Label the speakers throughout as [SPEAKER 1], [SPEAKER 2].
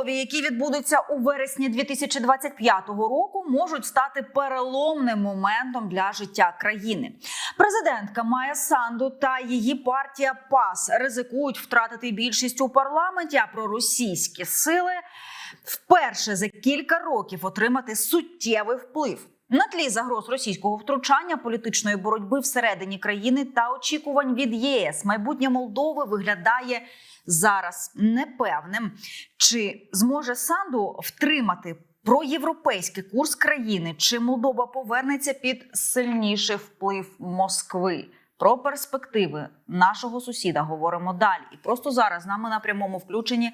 [SPEAKER 1] Молдові, які відбудуться у вересні 2025 року, можуть стати переломним моментом для життя країни. Президентка Майя Санду та її партія ПАС ризикують втратити більшість у парламенті. А проросійські сили вперше за кілька років отримати суттєвий вплив. На тлі загроз російського втручання, політичної боротьби всередині країни та очікувань від ЄС майбутнє Молдови виглядає зараз непевним. Чи зможе Санду втримати проєвропейський курс країни? Чи Молдова повернеться під сильніший вплив Москви? Про перспективи нашого сусіда говоримо далі. І просто зараз з нами на прямому включенні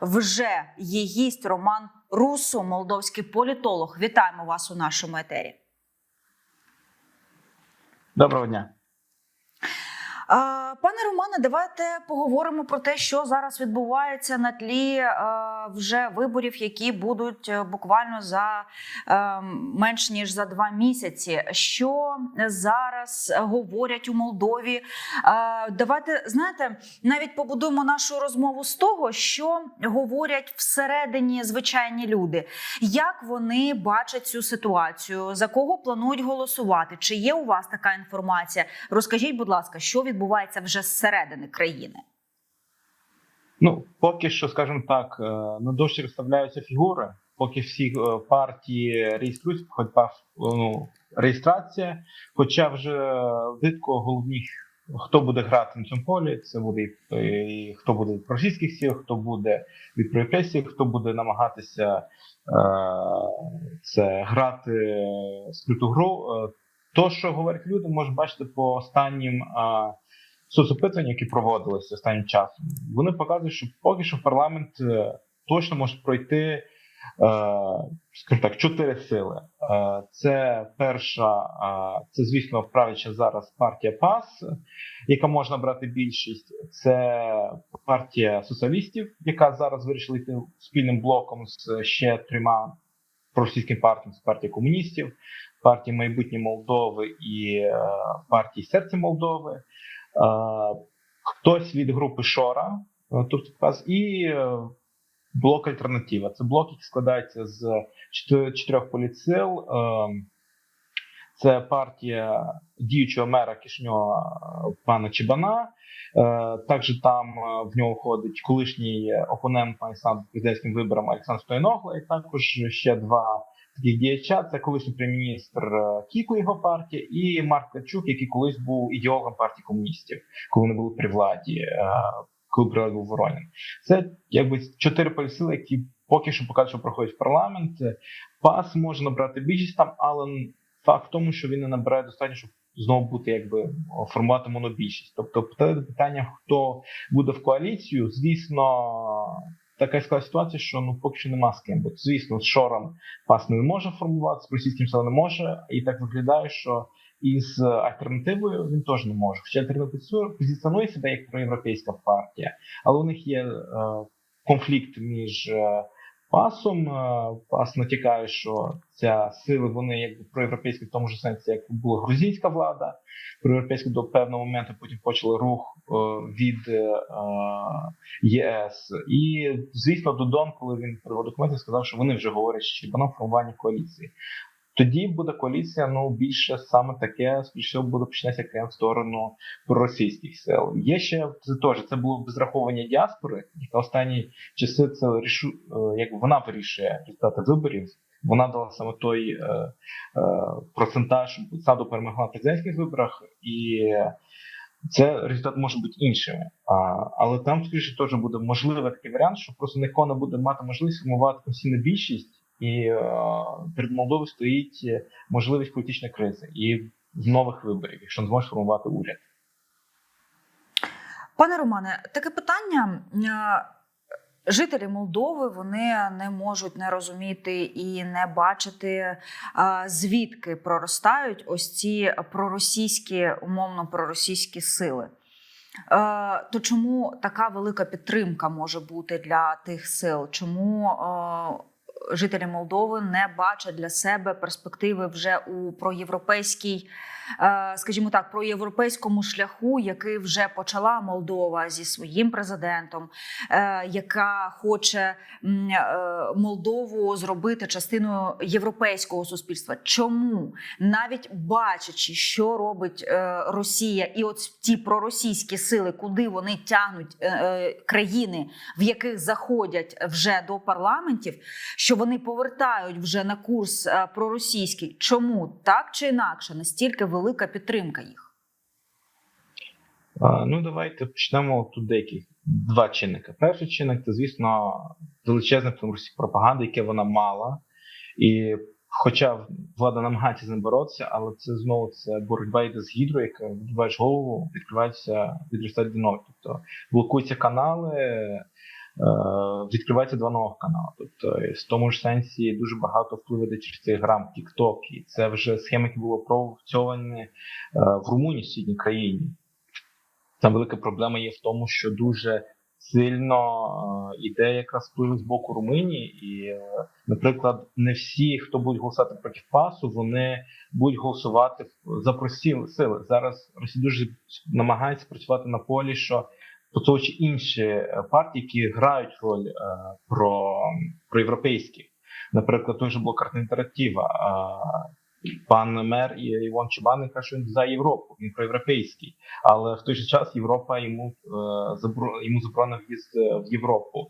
[SPEAKER 1] вже є гість Роман Русо, молдовський політолог. Вітаємо вас у нашому етері.
[SPEAKER 2] Доброго дня.
[SPEAKER 1] Пане Романе, давайте поговоримо про те, що зараз відбувається на тлі е, вже виборів, які будуть е, буквально за е, менш ніж за два місяці. Що зараз говорять у Молдові? Давайте знаєте, навіть побудуємо нашу розмову з того, що говорять всередині звичайні люди. Як вони бачать цю ситуацію? За кого планують голосувати? Чи є у вас така інформація? Розкажіть, будь ласка, що відбувається вже зсередини країни?
[SPEAKER 2] Ну, поки що, скажімо так, е, на дошці розставляються фігури, поки всі е, партії реєструються, хоч ну, реєстрація, хоча вже видко головні, хто буде грати на цьому полі, це буде і, хто буде від російських сил, хто буде від проєпресії, хто буде намагатися е, це грати скриту гру. Е, То, що говорять люди, можна бачити по останнім. Е, соцопитування, які проводилися останнім часом, вони показують, що поки що парламент е, точно може пройти, е, скажімо так, чотири сили. Е, Це перша, це звісно, правляча зараз партія ПАС, яка може брати більшість. Це партія соціалістів, яка зараз вирішила йти спільним блоком з ще трьома проросійськими партіями: це партія комуністів, партія майбутнє Молдови і партії серця Молдови. Е, Хтось від групи Шора, тобто і е, блок Альтернатива. Це блок, який складається з чотирьох політсил. Це партія діючого мера Кишнього пана Чебана. Також там в нього входить колишній опонент Санду президентським виборам Олександр Стояногла, і також ще два таких діяча. Це колишній прем'єр-міністр е, Кіко, його партія, і Марк Качук, який колись був ідеологом партії комуністів, коли вони були при владі, е, коли при владі був Воронін. Це якби чотири полісили, які поки що показують, що проходять в парламент. Пас може набрати більшість там, але факт в тому, що він не набирає достатньо, щоб знову бути якби формувати монобільшість. Тобто, питання, хто буде в коаліцію, звісно. Така склад ситуація, що ну поки що нема з ким. Бо звісно, з шором пас не може формувати, з російським селом не може, і так виглядає, що із альтернативою він теж не може. Хоча альтернатива позиціонує себе як проєвропейська партія, але у них є е, конфлікт між е, пасом. Е, пас натякає, що ця сили вони якби проєвропейські в тому ж сенсі, як була грузинська влада, проєвропейські до певного моменту, потім почали рух е, від е, ЄС. І звісно, Додон, коли він приводив документи, сказав, що вони вже говорять, що воно формування коаліції. Тоді буде коаліція, ну більше саме таке, скоріше буде починатися крем в сторону проросійських сил. Є ще це теж це було без рахування діаспори, яка останні часи це рішу, е, як вона вирішує результати виборів. Вона дала саме той е, е, процентаж саду перемогла на президентських виборах, і це результат може бути іншим. А, але там, скоріше, теж буде можливий такий варіант, що просто ніхто не буде мати можливість формувати конституційну більшість, і е, перед Молдовою стоїть можливість політичної кризи і нових виборів, якщо не зможе формувати уряд.
[SPEAKER 1] Пане Романе, таке питання. Е, Жителі Молдови вони не можуть не розуміти і не бачити, звідки проростають ось ці проросійські, умовно проросійські сили. Е, То чому така велика підтримка може бути для тих сил? Чому е, жителі Молдови не бачать для себе перспективи вже у проєвропейській, скажімо так, проєвропейському шляху, який вже почала Молдова зі своїм президентом, е, яка хоче е, Молдову зробити частиною європейського суспільства. Чому навіть бачачи, що робить е, Росія, і от ті проросійські сили, куди вони тягнуть е, е, країни, в яких заходять вже до парламентів, що вони повертають вже на курс е, проросійський. Чому так чи інакше настільки велика підтримка їх?
[SPEAKER 2] Ну, давайте почнемо тут деяких два чинника. Перший чинник це, звісно, величезне вплив Росії пропаганди, яке вона мала. І хоча влада намагається з ним боротися, але це знову це боротьба йде з гідрою, яка відбуваєш голову, відкривається, відростають до нових. Тобто блокуються канали, відкривається два нових канали. Тобто, в тому ж сенсі дуже багато впливу через Телеграм, TikTok. І це вже схеми, які були опрацьовані е, в Румунії, в сусідній країні. Там велика проблема є в тому, що дуже сильно е, іде якраз вплив з боку Румунії, і, е, наприклад, не всі, хто будуть голосувати проти пасу, вони будуть голосувати за прості сили. Зараз Росія дуже намагається працювати на полі, що посовуючи інші е, партії, які грають роль е, про, про європейські. Наприклад, той же блок альтернатива. е, Пан мер і Іван Чубаник каже, що він за Європу, він проєвропейський. Але в той же час Європа йому йому заборонив в'їзд в Європу.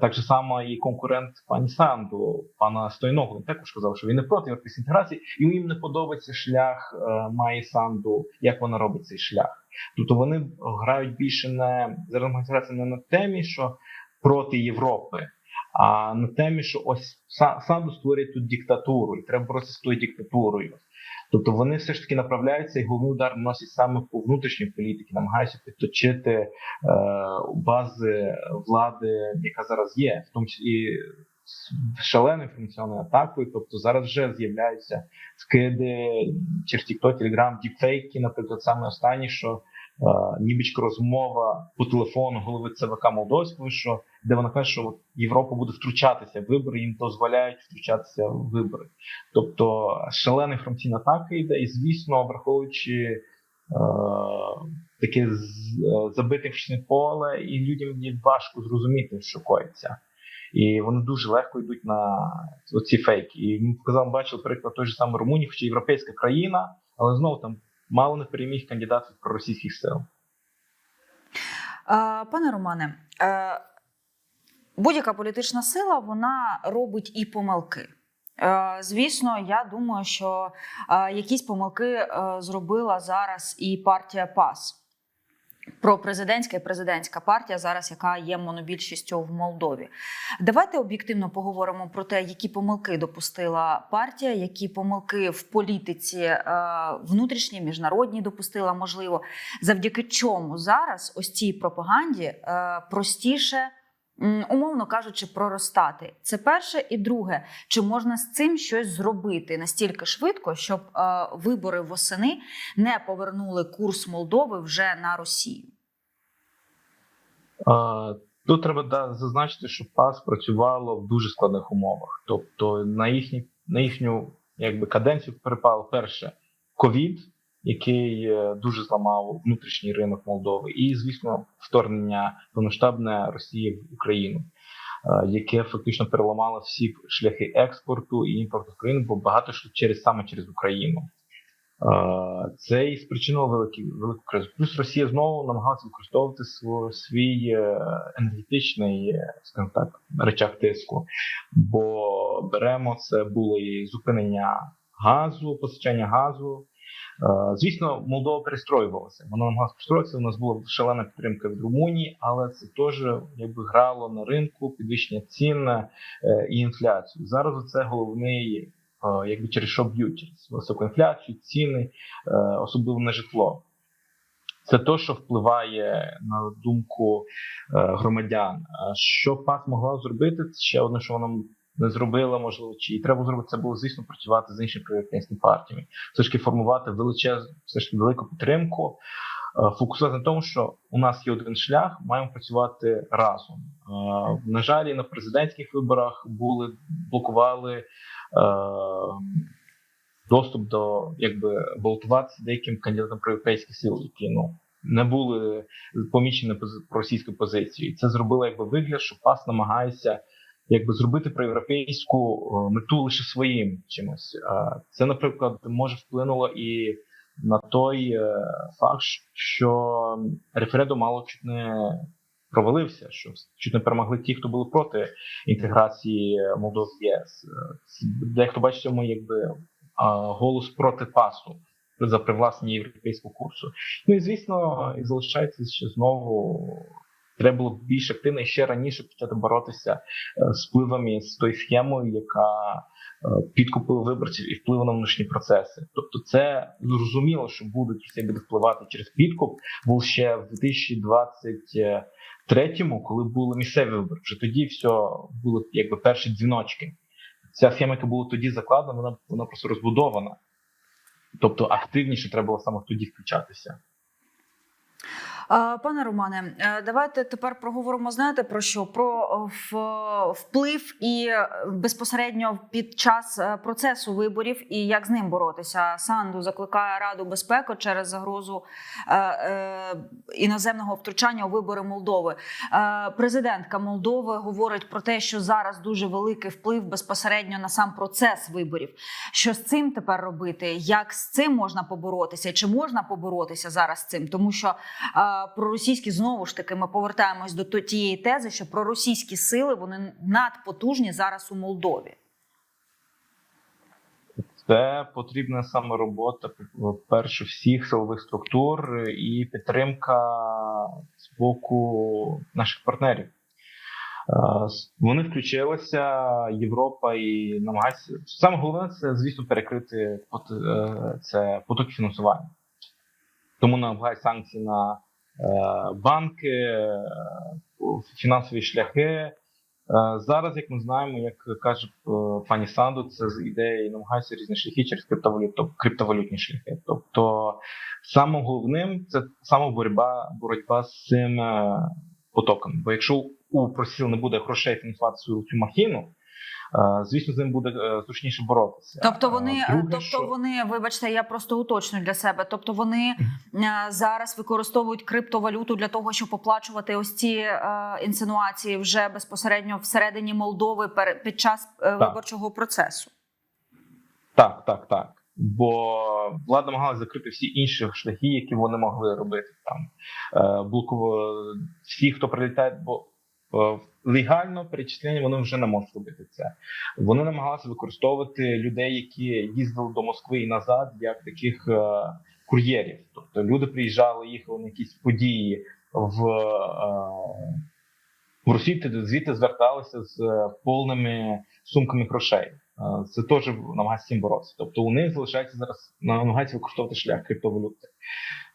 [SPEAKER 2] Так само і конкурент пані Санду, пана Стойного, він також казав, що він не проти європейської інтеграції, йому їм не подобається шлях Майї Санду, як вона робить цей шлях. Тобто вони грають більше не зараз не на темі, що проти Європи. А на темі, що ось Са- Санду створює тут диктатуру, і треба боротися з тою диктатурою. Тобто вони все ж таки направляються і головний удар наносять саме по внутрішній політиці, намагаються підточити е, бази влади, яка зараз є, в тому числі шаленою інформаційною атакою. Тобто зараз вже з'являються скиди через TikTok, Telegram, діпфейки, наприклад, саме останні, що е, нібичка розмова по телефону голови ЦВК Молдовського, що де вона каже, що Європа буде втручатися в вибори, їм дозволяють втручатися в вибори. Тобто шалена інформаційна атака йде, і звісно, враховуючи е, таке е, забите вчне поле, і людям є важко зрозуміти, що коїться. І вони дуже легко йдуть на оці фейки. І ми показали, бачили приклад той же самий Румунії, хоча європейська країна, але знову там мало не переміг кандидатів проросійських сил.
[SPEAKER 1] Пане Романе, е, будь-яка політична сила вона робить і помилки. Е, Звісно, я думаю, що е, якісь помилки зробила зараз і партія ПАС. Пропрезидентська і президентська партія, зараз яка є монобільшістю в Молдові. Давайте об'єктивно поговоримо про те, які помилки допустила партія, які помилки в політиці е, внутрішній, міжнародній допустила, можливо, завдяки чому зараз ось цій пропаганді е, простіше, умовно кажучи, проростати. Це перше і друге, чи можна з цим щось зробити настільки швидко, щоб е, вибори восени не повернули курс Молдови вже на Росію?
[SPEAKER 2] Е, Тут треба да, зазначити, що ПАС працювало в дуже складних умовах. Тобто на їхні, на їхню якби, каденцію припав перше ковід, який е, дуже зламав внутрішній ринок Молдови, і, звісно, вторгнення повноштабне Росії в Україну, е, яке фактично переламало всі шляхи експорту і імпорту в країну, бо багато йшло через саме через Україну. Е, Це і спричинило великі, велику кризу. Плюс Росія знову намагалася використовувати свій, енергетичний, скажімо так, речах тиску. Бо беремо це було і зупинення газу, постачання газу. Е, Звісно, Молдова перестроювалася. Вона намагалася перестроїтися. У нас була шалена підтримка від Румунії, але це теж якби грало на ринку, підвищення цін е, і інфляцію. Зараз це головний е, якби через що б'ють через високу інфляцію, ціни, особливо на житло. Це те, що впливає на думку громадян. Що ПАС могла зробити? Це ще одне, що вона не зробила, можливо, чи треба зробити, це було, звісно, працювати з іншими проєктними партіями. Все ж таки формувати величезну, все ж таки велику підтримку. фокусувати на тому, що у нас є один шлях, маємо працювати разом. Е, На жаль, на президентських виборах були блокували е, доступ до якби балотуватися деяким кандидатам проєвропейських сил, які ну не були помічені пози- російською позицією. І це зробило якби вигляд, що ПАС намагається якби зробити проєвропейську е, мету лише своїм чимось. Е, Це, наприклад, може вплинуло і на той е, факт, що референдум мало чуть не провалився, що чуть не перемогли ті, хто були проти інтеграції Молдови в ЄС. Дехто бачить цьому якби голос проти пасу за привласнення європейського курсу. Ну і звісно, і залишається ще знову. Треба було більш активно і ще раніше почати боротися е, з впливами з тою схемою, яка е, підкупила виборців і впливу на внутрішні процеси. Тобто, це зрозуміло, що будуть все буде впливати через підкуп. Був ще в 2023-му, коли були місцеві вибори. Вже тоді все були якби перші дзвіночки. Ця схема, яка була тоді закладена, вона вона просто розбудована. Тобто активніше треба було саме тоді включатися.
[SPEAKER 1] Пане Романе, е, давайте тепер проговоримо. Знаєте про що? Про е, вплив і е, безпосередньо під час процесу виборів і як з ним боротися. Санду закликає Раду безпеки через загрозу іноземного втручання у вибори Молдови. Президентка Молдови говорить про те, що зараз дуже великий вплив безпосередньо на сам процес виборів. Що з цим тепер робити? Як з цим можна поборотися? Чи можна поборотися зараз з цим? Тому що проросійські знову ж таки ми повертаємось до тієї тези, що проросійські сили вони надпотужні зараз у Молдові.
[SPEAKER 2] Це потрібна саме робота перше всіх силових структур і підтримка з боку наших партнерів. Е, Вони включилися, Європа і намагається саме головне це, звісно, перекрити е, це потоки фінансування. Тому намагають санкції на банки, е, фінансові шляхи. Е, Зараз, як ми знаємо, як каже е, пані Санду, це з ідеї намагаються різні шляхи через криптовалют, криптовалютні шляхи. Тобто, самим головним це саме боротьба, боротьба з цим е, потоком. Бо якщо у просіл не буде грошей фінансувати свою цю махіну, е, звісно, з ним буде е, зручніше боротися.
[SPEAKER 1] Тобто вони,
[SPEAKER 2] Е, друге,
[SPEAKER 1] тобто
[SPEAKER 2] що-
[SPEAKER 1] вони, вибачте, я просто уточню для себе. Тобто вони е, зараз використовують криптовалюту для того, щоб оплачувати ось ці е, інсинуації вже безпосередньо всередині Молдови під час е,
[SPEAKER 2] Так.
[SPEAKER 1] виборчого процесу.
[SPEAKER 2] Так, так, так. Бо влада намагалася закрити всі інші шляхи, які вони могли робити там. Е, блоку всі, хто прилітає, бо е, легально перечислення вони вже не можуть робити це. Вони намагалися використовувати людей, які їздили до Москви і назад, як таких е, кур'єрів. Тобто люди приїжджали, їхали на якісь події в, е, в тоді звідти зверталися з е, повними сумками грошей. Е, Це теж намагається цим боротися. Тобто у них залишається зараз намагається використовувати шлях криптовалюти.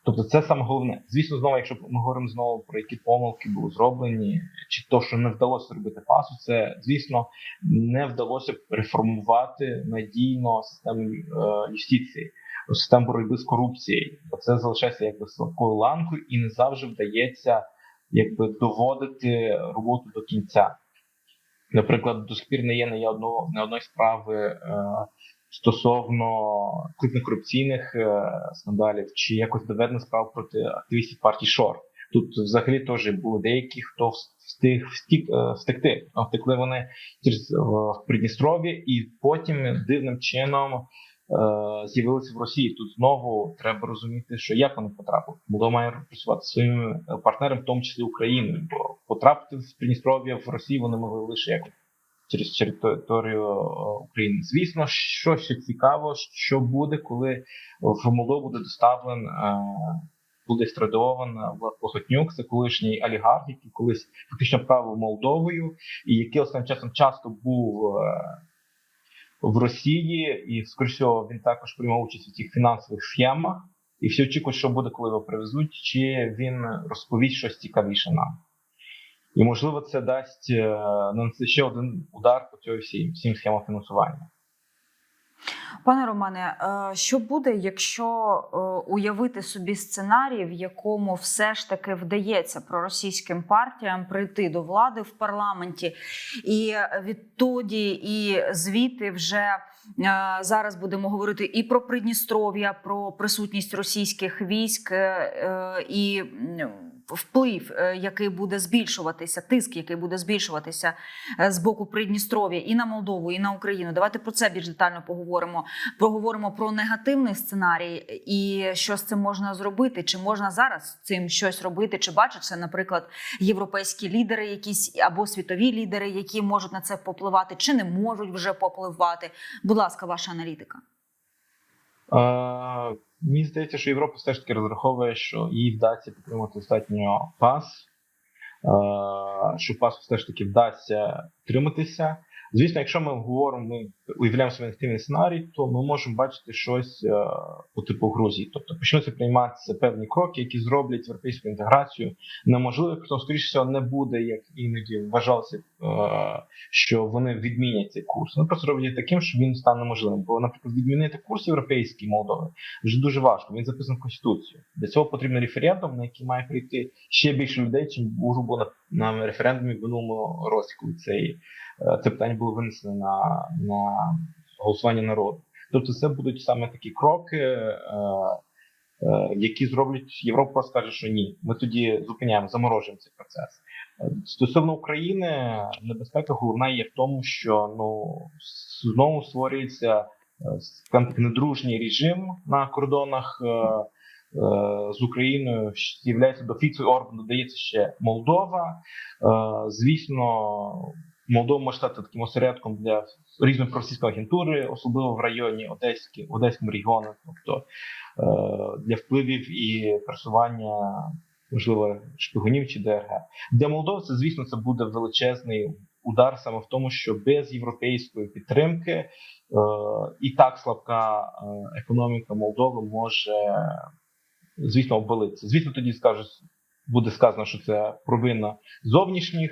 [SPEAKER 2] Тобто це саме головне. Звісно, знову, якщо ми говоримо знову про які помилки були зроблені, чи то, що не вдалося зробити пасу, це звісно не вдалося реформувати надійно систему е, юстиції, систему боротьби з корупцією. Бо це залишається якби слабкою ланкою і не завжди вдається якби доводити роботу до кінця. Наприклад, до сих пір не є не одного не одної справи е, стосовно крупних корупційних е, скандалів, чи якось доведена справа проти активістів партії Шор. Тут взагалі теж були деякі, хто встиг встік, е, втекти. Втекли вони через е, в Придністров'я, і потім дивним чином з'явилися в Росії. Тут знову треба розуміти, що як вони потрапили. Молдова має працювати своїми партнерами, в тому числі Україною. Бо потрапити з Придністров'я в Росію вони могли лише як через територію е, України. Звісно, що ще цікаво, що буде, коли в Молдову буде доставлен. е, Буде страдован Влад Плохотнюк, це колишній олігарх, який колись фактично правив Молдовою, і який останнім часом часто був е, в Росії, і скоріше всього, він також приймав участь у цих фінансових схемах. І всі очікують, що буде, коли його привезуть, чи він розповість щось цікавіше нам. І можливо, це дасть е, нанести ще один удар по цій всім, всім схемам фінансування.
[SPEAKER 1] Пане Романе, е, що буде, якщо е, уявити собі сценарій, в якому все ж таки вдається проросійським партіям прийти до влади в парламенті, і відтоді і звідти вже зараз будемо говорити і про Придністров'я, про присутність російських військ і вплив, е, який буде збільшуватися, тиск, який буде збільшуватися е, з боку Придністров'я і на Молдову, і на Україну. Давайте про це більш детально поговоримо. Поговоримо про негативний сценарій і що з цим можна зробити. Чи можна зараз цим щось робити? Чи бачать наприклад, європейські лідери, якісь або світові лідери, які можуть на це попливати, чи не можуть вже попливати? Будь ласка, ваша аналітика.
[SPEAKER 2] Мені здається, що Європа все ж таки розраховує, що їй вдасться підтримати достатньо пас, що пасу все ж таки вдасться триматися. Звісно, якщо ми говоримо, ми уявляємо собі негативний сценарій, то ми можемо бачити щось е, по типу Грузії. Тобто почнуться прийматися певні кроки, які зроблять європейську інтеграцію неможливо, притом, скоріше всього, не буде, як іноді вважалося, е, що вони відмінять цей курс. Вони просто роблять таким, що він стане можливим. Бо, наприклад, відмінити курс європейський Молдови вже дуже важко. Він записаний в Конституцію. Для цього потрібен референдум, на який має прийти ще більше людей, чим було на, на референдумі в минулому році, коли цей, е, це питання було винесено на, на голосування народу. Тобто, це будуть саме такі кроки. Е, е, які зроблять Європа просто каже, що ні, ми тоді зупиняємо, заморожуємо цей процес. Стосовно України, небезпека головна є в тому, що ну знову створюється е, недружній режим на кордонах з Україною. З'являється до Фіцу Орбан, додається ще Молдова. Звісно, Молдова може стати таким осередком для різної проросійської агентури, особливо в районі Одеській, Одеському регіону, тобто е, для впливів і просування, можливо, шпигунів чи ДРГ. Для Молдови це, звісно, це буде величезний удар саме в тому, що без європейської підтримки е, і так слабка е, економіка Молдови може, звісно, обвалитися. Звісно, тоді скажуть, буде сказано, що це провина зовнішніх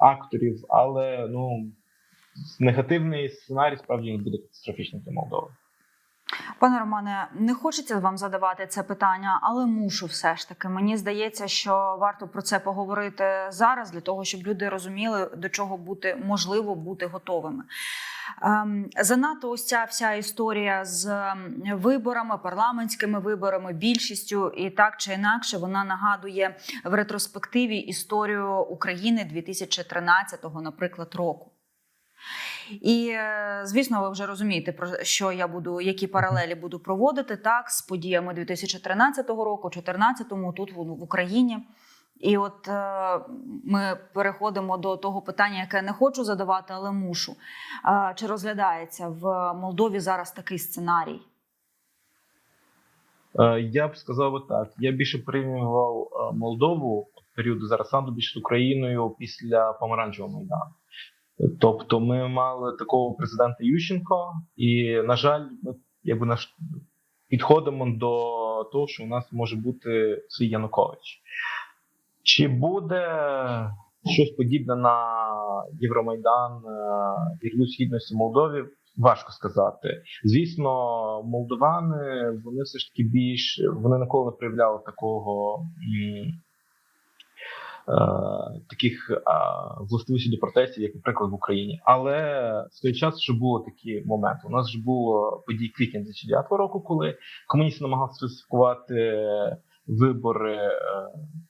[SPEAKER 2] акторів, але ну негативний сценарій справді не буде катастрофічним для Молдови.
[SPEAKER 1] Пане Романе, не хочеться вам задавати це питання, але мушу все ж таки. Мені здається, що варто про це поговорити зараз для того, щоб люди розуміли, до чого бути можливо бути готовими. Ем, Занадто ось ця вся історія з ем, виборами, парламентськими виборами, більшістю, і так чи інакше вона нагадує в ретроспективі історію України 2013-го, наприклад, року. І е, звісно, ви вже розумієте, про що я буду, які паралелі буду проводити так з подіями 2013 року, 2014-му тут в Україні. І от е, ми переходимо до того питання, яке не хочу задавати, але мушу. Е, чи розглядається в Молдові зараз такий сценарій?
[SPEAKER 2] Е, Я б сказав так. Я більше порівнював е, Молдову періоду зараз Санду більше з Україною після помаранчевого майдану. Тобто, ми мали такого президента Ющенко, і, на жаль, ми якби наш підходимо до того, що у нас може бути свій Янукович. Чи буде щось подібне на Євромайдан е, Революції Гідності Молдові? Важко сказати. Звісно, молдовани вони все ж таки більш вони ніколи не проявляли такого таких е, властивостей до протестів, як, наприклад, в Україні. Але в той час вже було такі моменти. У нас ж було події квітня 2009 року, коли комуністи намагалися сфальсифікувати вибори. е,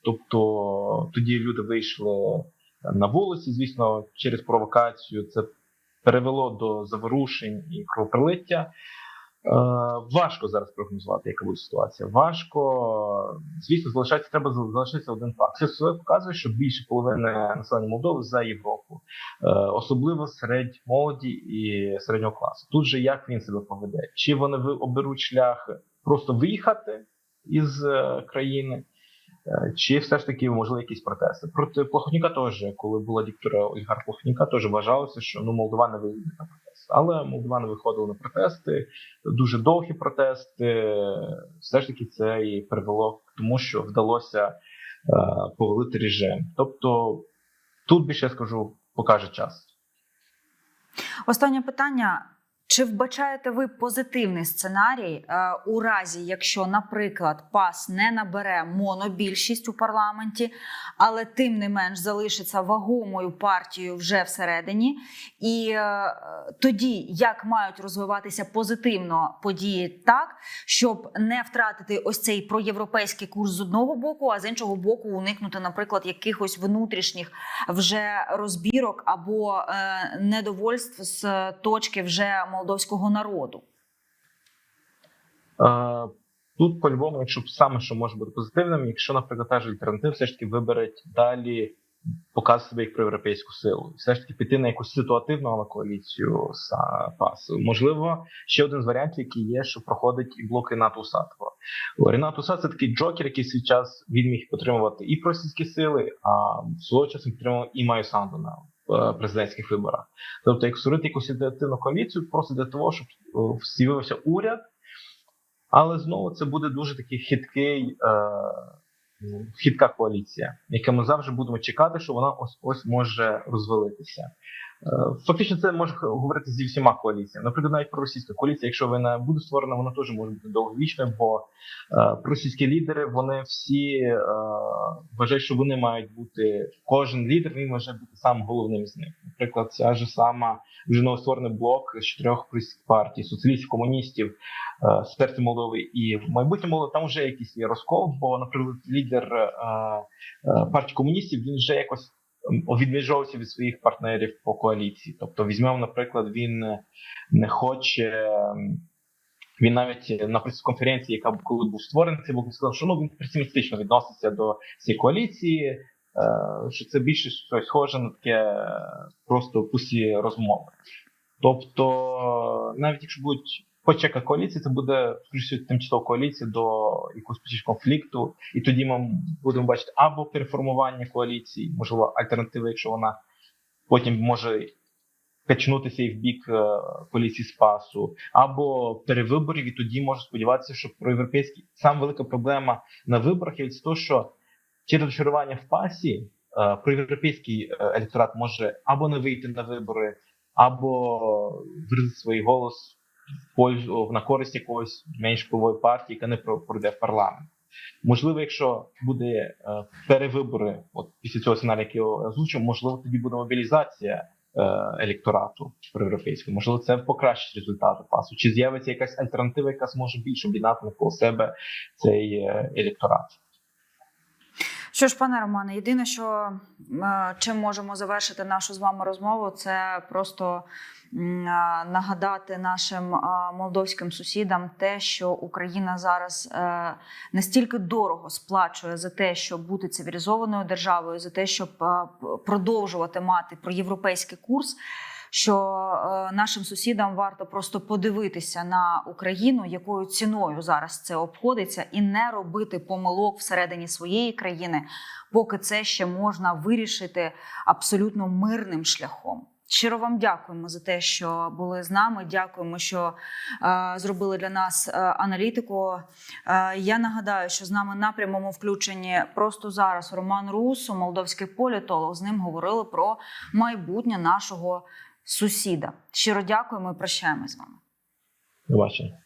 [SPEAKER 2] Тобто тоді люди вийшли на вулиці, звісно, через провокацію це перевело до заворушень і кровопролиття. Е, важко зараз прогнозувати, яка буде ситуація. Важко, звісно, залишається треба залишитися один факт. Це все показує, що більше половини населення Молдови за Європу, е, особливо серед молоді і середнього класу. Тут же як він себе поведе? Чи вони оберуть шлях просто виїхати із е, країни? Чи все ж таки можливо якісь протести? Проти Плохотніка теж, коли була диктатура олігарха Плохотніка, теж вважалося, що ну Молдова не вийде на протести. Але молдовани виходили на протести, дуже довгі протести. Все ж таки це і привело к тому, що вдалося е, повалити режим. Тобто тут більше я скажу, покаже час.
[SPEAKER 1] Останнє питання: Чи вбачаєте ви позитивний сценарій е, у разі, якщо, наприклад, ПАС не набере монобільшість у парламенті, але тим не менш залишиться вагомою партією вже всередині? І е, тоді як мають розвиватися позитивно події так, щоб не втратити ось цей проєвропейський курс з одного боку, а з іншого боку, уникнути, наприклад, якихось внутрішніх вже розбірок або е, недовольств з точки вже молдовського народу.
[SPEAKER 2] Е, Тут по-любому, якщо саме що може бути позитивним, якщо, наприклад, та ж альтернатива все ж таки виберуть далі показати себе як проєвропейську силу, все ж таки піти на якусь ситуативну але коаліцію з ПАС. Можливо, ще один з варіантів, який є, що проходить і блок Рінату Усатова. Рінат Усат це такий джокер, який свій час він міг підтримувати і проросійські сили, а свого часу підтримував і Маю Санду на е, президентських виборах. Тобто, як створити якусь ідеативну коаліцію, просто для того, щоб е, з'явився уряд. Але знову це буде дуже такий хиткий, е, хитка коаліція, яка ми завжди будемо чекати, що вона ось ось може розвалитися. Е, фактично, це може говорити зі всіма коаліціями. Наприклад, навіть проросійська коаліція, якщо вона буде створена, вона теж може бути довговічною, бо е, проросійські лідери вони всі е, вважають, що вони мають бути. Кожен лідер він може бути сам головним з них. Наприклад, ця ж сама вже новостворений блок з чотирьох проросійських партій, соціалістів, комуністів, серця Молдови і в майбутньому Молдови, там вже якийсь є розкол, бо, наприклад, лідер партії комуністів він вже якось м, відмежовувався від своїх партнерів по коаліції. Тобто, візьмемо, наприклад, він не хоче. Він навіть на прес-конференції, яка коли був створений блок, він сказав, що ну він песимістично відноситься до цієї коаліції, е, що це більше щось схоже на таке е, просто пусті розмови. Тобто, навіть якщо будуть хоч яка коаліція, це буде скоріше тимчасова коаліція до якогось початку конфлікту, і тоді ми будемо бачити або переформування коаліції, можливо, альтернатива, якщо вона потім може качнутися і в бік е, коаліції Спасу, або перевиборів, і тоді можна сподіватися, що проєвропейський сам велика проблема на виборах є те, що через розчарування в пасі е, проєвропейський е, електорат може або не вийти на вибори, або виразити свій голос пользу на користь якогось менш впливової партії, яка не про- пройде в парламент. Можливо, якщо буде е, перевибори, от після цього сценарію, який я озвучив, можливо, тоді буде мобілізація е, електорату проєвропейського. Можливо, це покращить результати пасу. Чи з'явиться якась альтернатива, яка зможе більше об'єднати навколо себе цей е, електорат?
[SPEAKER 1] Що ж, пане Романе, єдине, що е, чим можемо завершити нашу з вами розмову, це просто е, нагадати нашим е, молдовським сусідам те, що Україна зараз настільки дорого сплачує за те, щоб бути цивілізованою державою, за те, щоб продовжувати мати проєвропейський курс. Що е, нашим сусідам варто просто подивитися на Україну, якою ціною зараз це обходиться, і не робити помилок всередині своєї країни, поки це ще можна вирішити абсолютно мирним шляхом. Щиро вам дякуємо за те, що були з нами. Дякуємо, що е, зробили для нас е, аналітику. Е, я нагадаю, що з нами на прямому включенні просто зараз Роман Русо, молдовський політолог. З ним говорили про майбутнє нашого сусіда. Щиро дякуємо і прощаємось з вами.
[SPEAKER 2] До бачення.